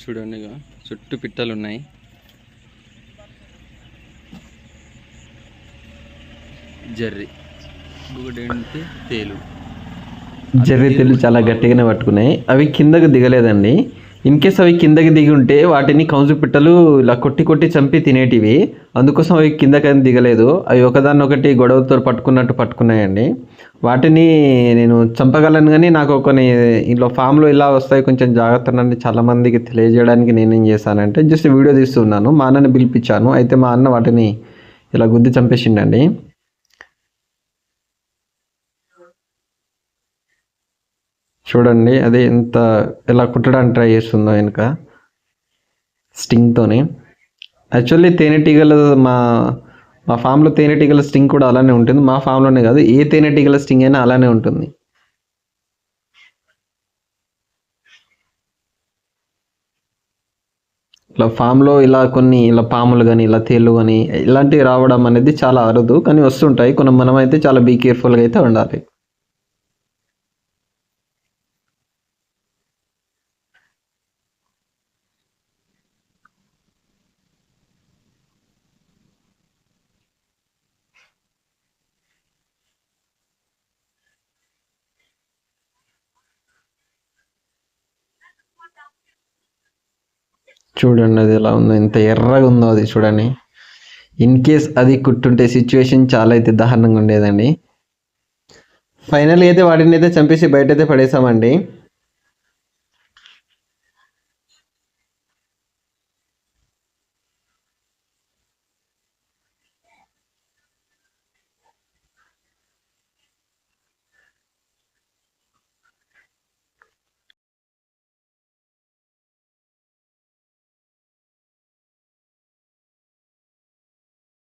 చూడండి చుట్టూ పిట్టలు ఉన్నాయి. జర్రి. ఇంకొకటి తేలు. జర్రీ తెల్లు చాలా గట్టిగానే పట్టుకున్నాయి. అవి కిందకు దిగలేదండి. ఇన్ కేస్ అవి కిందకి దిగి ఉంటే వాటిని కౌజు పిట్టలు ఇలా కొట్టి కొట్టి చంపి తినేటివి. అందుకోసం అవి కిందకి దిగలేదు. అవి ఒకదాన్ని ఒకటి గొడవతో పట్టుకున్నట్టు పట్టుకున్నాయండి. వాటిని నేను చంపగలను కానీ నాకు కొన్ని ఇంట్లో ఫామ్లో ఇలా వస్తాయి కొంచెం జాగ్రత్త అండి చాలామందికి తెలియజేయడానికి నేనేం చేశానంటే జస్ట్ వీడియో తీస్తున్నాను. మా అన్నని పిలిపించాను. అయితే మా అన్న వాటిని ఇలా గుద్ది చంపేసిండండి. చూడండి అది ఎంత ఎలా కుట్టడానికి ట్రై చేస్తుందో వెనుక. స్టింగ్తోని యాక్చువల్లీ తేనెటీగల మా మా ఫామ్లో తేనెటీగల స్టింగ్ కూడా అలానే ఉంటుంది. మా ఫామ్లోనే కాదు ఏ తేనెటీగల స్టింగ్ అయినా అలానే ఉంటుంది. ఇలా ఫామ్లో ఇలా కొన్ని ఇలా పాములు కానీ ఇలా తేళ్ళు కానీ ఇలాంటివి రావడం అనేది చాలా అరుదు కానీ వస్తుంటాయి. కొన్ని మనం అయితే చాలా బీ కేర్ఫుల్గా అయితే ఉండాలి. చూడండి అది ఎలా ఉందో ఎంత ఎర్రగా ఉందో అది చూడండి. ఇన్ కేస్ అది కుట్టుంటే సిచ్యువేషన్ చాలా అయితే దారుణంగా ఉండేదండి. ఫైనల్గా అయితే వాటిని అయితే చంపేసి బయట అయితే పడేసామండి.